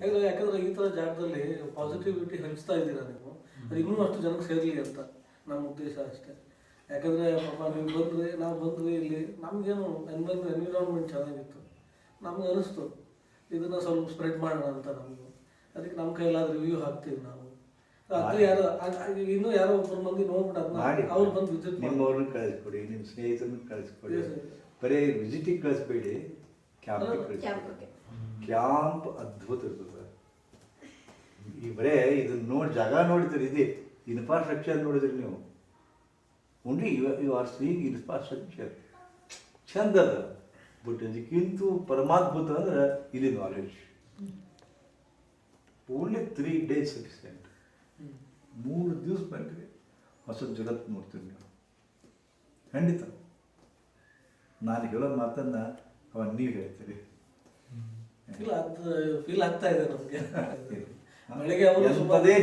ಯಾಕಂದ್ರೆ ಯಾಕಂದ್ರೆ ಈ ತರ ಜಾಗದಲ್ಲಿ ಪಾಸಿಟಿವಿಟಿ ಹಂಚ್ತಾ ಇದ್ದೀರಾ ನೀವು? ಅದು ಇನ್ನೂ ಅಷ್ಟು ಜನಕ್ಕೆ ಸೇರ್ಲಿ ಅಂತ ನಮ್ಮ ಉದ್ದೇಶ ಅಷ್ಟೇ. ಯಾಕಂದ್ರೆ ಪಾಪ ನೀವು ಬಂದ್ರಿ ನಾವು ಬಂದ್ವಿ ಇಲ್ಲಿ ನಮ್ಗೇನು ಎನ್ವೈರ್ ಎನ್ವಿರಾನ್ಮೆಂಟ್ ಚೆನ್ನಾಗಿತ್ತು. ನಮ್ಗೆ ಅನಿಸ್ತು ಇದನ್ನ ಸ್ವಲ್ಪ ಸ್ಪ್ರೆಡ್ ಮಾಡೋಣ ಅಂತ ನಮಗೂ. ಅದಕ್ಕೆ ನಮ್ಮ ಕೈಲಾದ ರಿವ್ಯೂ ಹಾಕ್ತೀವಿ ನಾವು. ಅದು ಯಾರು ಇನ್ನೂ ಯಾರೋ ಒಬ್ಬರು ಮಂದಿ ನೋಡ್ಬಿಟ್ಟು ಅವ್ರು ಬಂದು ವಿಸಿಟ್ ಮಾಡಿ ನಿಮ್ಮವ್ರನ್ನ ಕಳಿಸ್ಕೊಡಿ ನಿಮ್ಮ ಸ್ನೇಹಿತರನ್ನ ಕಳಿಸ್ಕೊಡಿ. ಬರೀ ವಿಸಿಟಿಗೆ ಕಳಿಸ್ಬೇಡಿ. ಕ್ಯಾಂಪ್ಗೆ. ಕ್ಯಾಂಪ್ ಅದ್ಭುತ ಇರ್ತದೆ. ಈ ಬರೇ ಇದನ್ನ ನೋಡಿ ಜಾಗ ನೋಡಿದ್ರೆ ಇದೆ. ಇನ್ಫ್ರಾಸ್ಟ್ರಕ್ಚರ್ ನೋಡಿದ್ರಿ ನೀವು. ಉಂಡ್ರಿ you you are seeing infrastructure ಚಂದ ಅದ. ಬಟ್ ಅದಕ್ಕಿಂತ ಪರಮಾದ್ಭುತ ಅಂದ್ರೆ ಇಲ್ಲಿ knowledge only three days sufficient ಮೂರು ದಿವಸ ಬಂದರೆ ಹೊಸ ಜಗತ್ತು ನೋಡ್ತೀವಿ ನೀವು. ಖಂಡಿತ. ನಾನು ಹೇಳೋ ಮಾತನ್ನ ಅವ ನೀವು ಹೇಳ್ತೀರಿ? ಫೀಲ್ ಆಗ್ತದೆ ಫೀಲ್ ಆಗ್ತಾ ಇದೆ ನಮಗೆ. ಬೆಳಿಗ್ಗೆ ಅವರು ಎಂಥದೇ